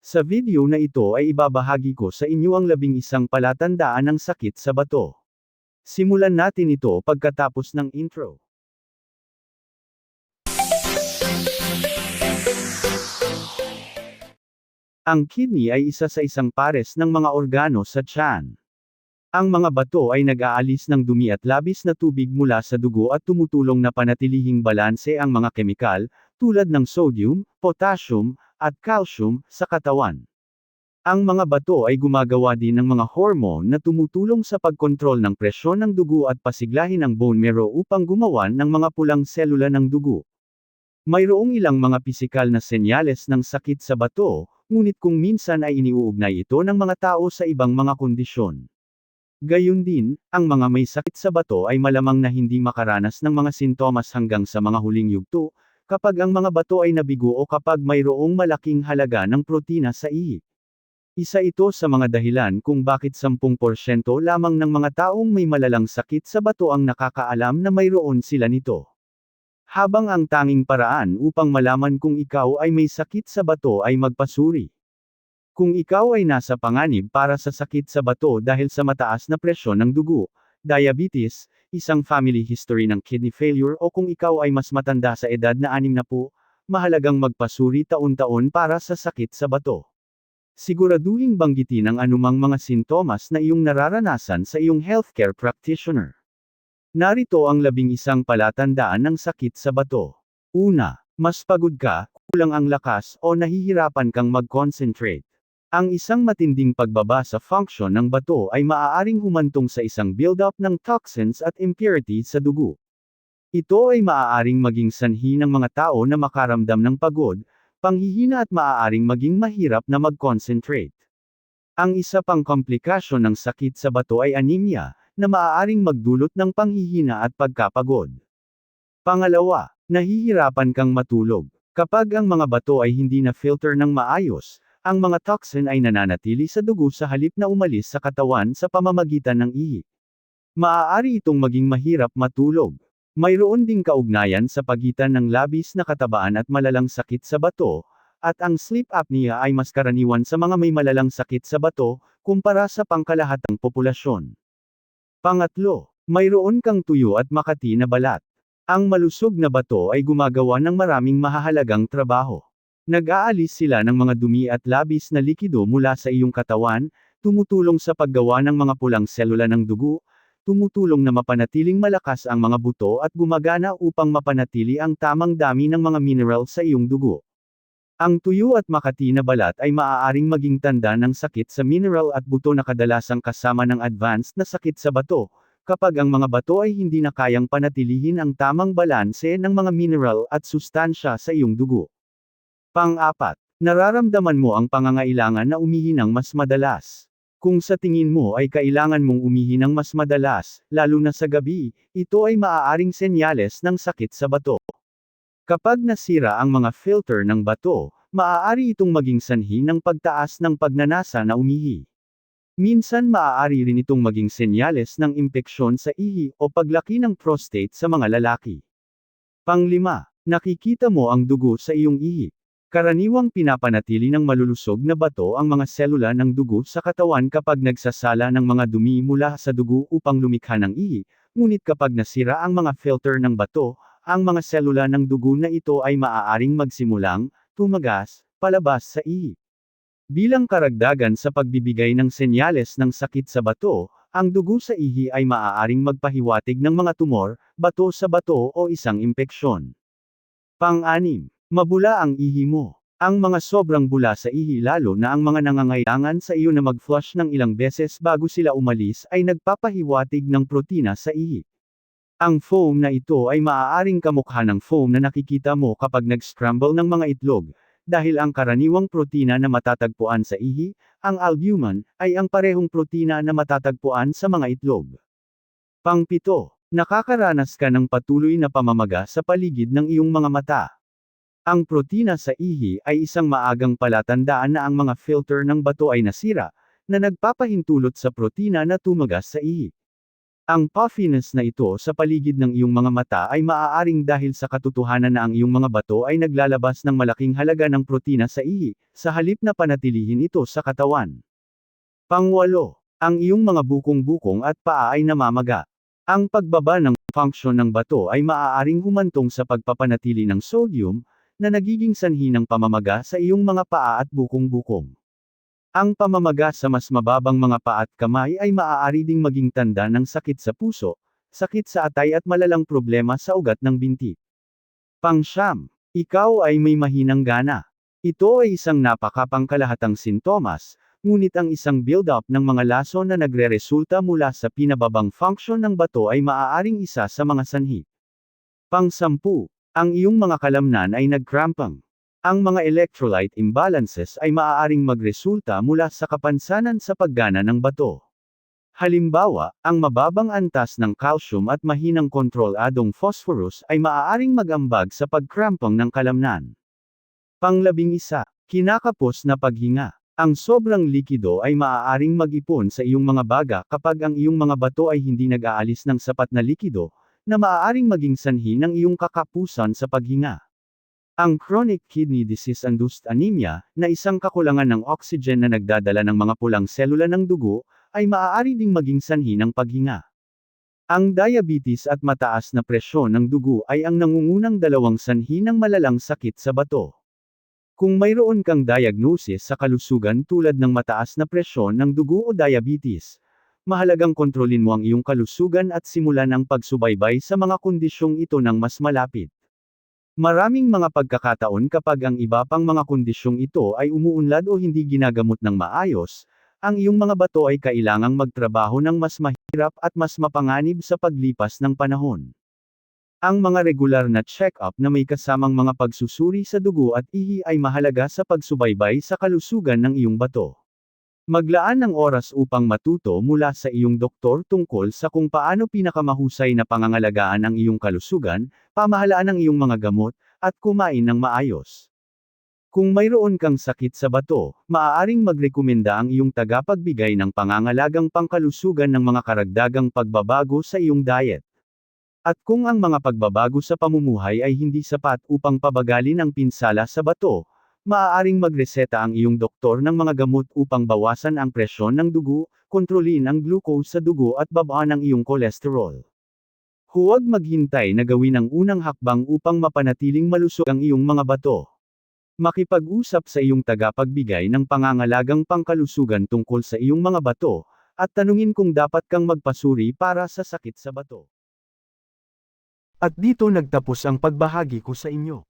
Sa video na ito ay ibabahagi ko sa inyo ang labing isang palatandaan ng sakit sa bato. Simulan natin ito pagkatapos ng intro. Ang kidney ay isa sa isang pares ng mga organo sa tiyan. Ang mga bato ay nag-aalis ng dumi at labis na tubig mula sa dugo at tumutulong na panatilihing balanse ang mga kemikal, tulad ng sodium, potassium, at calcium, sa katawan. Ang mga bato ay gumagawa din ng mga hormone na tumutulong sa pagkontrol ng presyon ng dugo at pasiglahin ang bone marrow upang gumawa ng mga pulang selula ng dugo. Mayroong ilang mga pisikal na senyales ng sakit sa bato, ngunit kung minsan ay iniuugnay ito ng mga tao sa ibang mga kondisyon. Gayun din, ang mga may sakit sa bato ay malamang na hindi makaranas ng mga sintomas hanggang sa mga huling yugto, kapag ang mga bato ay nabigo o kapag mayroong malaking halaga ng protina sa ihi. Isa ito sa mga dahilan kung bakit 10% lamang ng mga taong may malalang sakit sa bato ang nakakaalam na mayroon sila nito. Habang ang tanging paraan upang malaman kung ikaw ay may sakit sa bato ay magpasuri. Kung ikaw ay nasa panganib para sa sakit sa bato dahil sa mataas na presyon ng dugo, diabetes, isang family history ng kidney failure o kung ikaw ay mas matanda sa edad na 60, mahalagang magpasuri taon-taon para sa sakit sa bato. Siguraduhing banggitin ang anumang mga sintomas na iyong nararanasan sa iyong healthcare practitioner. Narito ang labing isang palatandaan ng sakit sa bato. Una, mas pagod ka, kulang ang lakas o nahihirapan kang mag-concentrate. Ang isang matinding pagbaba sa function ng bato ay maaaring humantong sa isang buildup ng toxins at impurities sa dugo. Ito ay maaaring maging sanhi ng mga tao na makaramdam ng pagod, panghihina at maaaring maging mahirap na mag-concentrate. Ang isa pang komplikasyon ng sakit sa bato ay anemia, na maaaring magdulot ng panghihina at pagkapagod. Pangalawa, nahihirapan kang matulog. Kapag ang mga bato ay hindi na filter ng maayos, ang mga toxin ay nananatili sa dugo sa halip na umalis sa katawan sa pamamagitan ng ihi. Maaari itong maging mahirap matulog. Mayroon ding kaugnayan sa pagitan ng labis na katabaan at malalang sakit sa bato, at ang sleep apnea ay mas karaniwan sa mga may malalang sakit sa bato, kumpara sa pangkalahatang populasyon. Pangatlo, mayroon kang tuyo at makati na balat. Ang malusog na bato ay gumagawa ng maraming mahahalagang trabaho. Nag-aalis sila ng mga dumi at labis na likido mula sa iyong katawan, tumutulong sa paggawa ng mga pulang selula ng dugo, tumutulong na mapanatiling malakas ang mga buto at gumagana upang mapanatili ang tamang dami ng mga mineral sa iyong dugo. Ang tuyo at makati na balat ay maaaring maging tanda ng sakit sa mineral at buto na kadalasang kasama ng advanced na sakit sa bato, kapag ang mga bato ay hindi na kayang panatilihin ang tamang balanse ng mga mineral at sustansya sa iyong dugo. Pang-apat, nararamdaman mo ang pangangailangan na umihi ng mas madalas. Kung sa tingin mo ay kailangan mong umihi ng mas madalas, lalo na sa gabi, ito ay maaaring senyales ng sakit sa bato. Kapag nasira ang mga filter ng bato, maaari itong maging sanhi ng pagtaas ng pagnanasa na umihi. Minsan maaari rin itong maging senyales ng impeksyon sa ihi o paglaki ng prostate sa mga lalaki. Panglima, nakikita mo ang dugo sa iyong ihi. Karaniwang pinapanatili ng malulusog na bato ang mga selula ng dugo sa katawan kapag nagsasala ng mga dumi mula sa dugo upang lumikha ng ihi, ngunit kapag nasira ang mga filter ng bato, ang mga selula ng dugo na ito ay maaaring magsimulang, tumagas, palabas sa ihi. Bilang karagdagan sa pagbibigay ng senyales ng sakit sa bato, ang dugo sa ihi ay maaaring magpahiwatig ng mga tumor, bato sa bato o isang impeksyon. Pang-anim, mabula ang ihi mo. Ang mga sobrang bula sa ihi lalo na ang mga nangangailangan sa iyo na mag-flush ng ilang beses bago sila umalis ay nagpapahiwatig ng protina sa ihi. Ang foam na ito ay maaaring kamukha ng foam na nakikita mo kapag nag-scramble ng mga itlog, dahil ang karaniwang protina na matatagpuan sa ihi, ang albumin, ay ang parehong protina na matatagpuan sa mga itlog. Pangpito, nakakaranas ka ng patuloy na pamamaga sa paligid ng iyong mga mata. Ang protina sa ihi ay isang maagang palatandaan na ang mga filter ng bato ay nasira, na nagpapahintulot sa protina na tumagas sa ihi. Ang puffiness na ito sa paligid ng iyong mga mata ay maaaring dahil sa katotohanan na ang iyong mga bato ay naglalabas ng malaking halaga ng protina sa ihi, sa halip na panatilihin ito sa katawan. Pangwalo, ang iyong mga bukong-bukong at paa ay namamaga. Ang pagbaba ng function ng bato ay maaaring humantong sa pagpapanatili ng sodium, na nagiging sanhi ng pamamaga sa iyong mga paa at bukong-bukong. Ang pamamaga sa mas mababang mga paa at kamay ay maaari ding maging tanda ng sakit sa puso, sakit sa atay at malalang problema sa ugat ng binti. Pangsyam, ikaw ay may mahinang gana. Ito ay isang napakapangkalahatang sintomas, ngunit ang isang build-up ng mga laso na nagre-resulta mula sa pinababang function ng bato ay maaaring isa sa mga sanhi. Pangsampu, ang iyong mga kalamnan ay nagkrampang. Ang mga electrolyte imbalances ay maaaring magresulta mula sa kapansanan sa paggana ng bato. Halimbawa, ang mababang antas ng calcium at mahinang kontroladong phosphorus ay maaaring magambag sa pagkrampang ng kalamnan. Panglabing isa, kinakapos na paghinga. Ang sobrang likido ay maaaring mag-ipon sa iyong mga baga kapag ang iyong mga bato ay hindi nag-aalis ng sapat na likido, na maaaring maging sanhi ng iyong kakapusan sa paghinga. Ang chronic kidney disease-induced anemia, na isang kakulangan ng oxygen na nagdadala ng mga pulang selula ng dugo, ay maaari ding maging sanhi ng paghinga. Ang diabetes at mataas na presyon ng dugo ay ang nangungunang dalawang sanhi ng malalang sakit sa bato. Kung mayroon kang diagnosis sa kalusugan tulad ng mataas na presyon ng dugo o diabetes, mahalagang kontrolin mo ang iyong kalusugan at simulan ang pagsubaybay sa mga kondisyong ito ng mas malapit. Maraming mga pagkakataon kapag ang iba pang mga kondisyong ito ay umuunlad o hindi ginagamot ng maayos, ang iyong mga bato ay kailangang magtrabaho ng mas mahirap at mas mapanganib sa paglipas ng panahon. Ang mga regular na check-up na may kasamang mga pagsusuri sa dugo at ihi ay mahalaga sa pagsubaybay sa kalusugan ng iyong bato. Maglaan ng oras upang matuto mula sa iyong doktor tungkol sa kung paano pinakamahusay na pangangalagaan ang iyong kalusugan, pamahalaan ng iyong mga gamot, at kumain ng maayos. Kung mayroon kang sakit sa bato, maaaring magrekomenda ang iyong tagapagbigay ng pangangalagang pangkalusugan ng mga karagdagang pagbabago sa iyong diet. At kung ang mga pagbabago sa pamumuhay ay hindi sapat upang pabagalin ang pinsala sa bato, maaaring magreseta ang iyong doktor ng mga gamot upang bawasan ang presyon ng dugo, kontrolin ang glucose sa dugo at babaan ang iyong kolesterol. Huwag maghintay na gawin ang unang hakbang upang mapanatiling malusog ang iyong mga bato. Makipag-usap sa iyong tagapagbigay ng pangangalagang pangkalusugan tungkol sa iyong mga bato, at tanungin kung dapat kang magpasuri para sa sakit sa bato. At dito nagtapos ang pagbahagi ko sa inyo.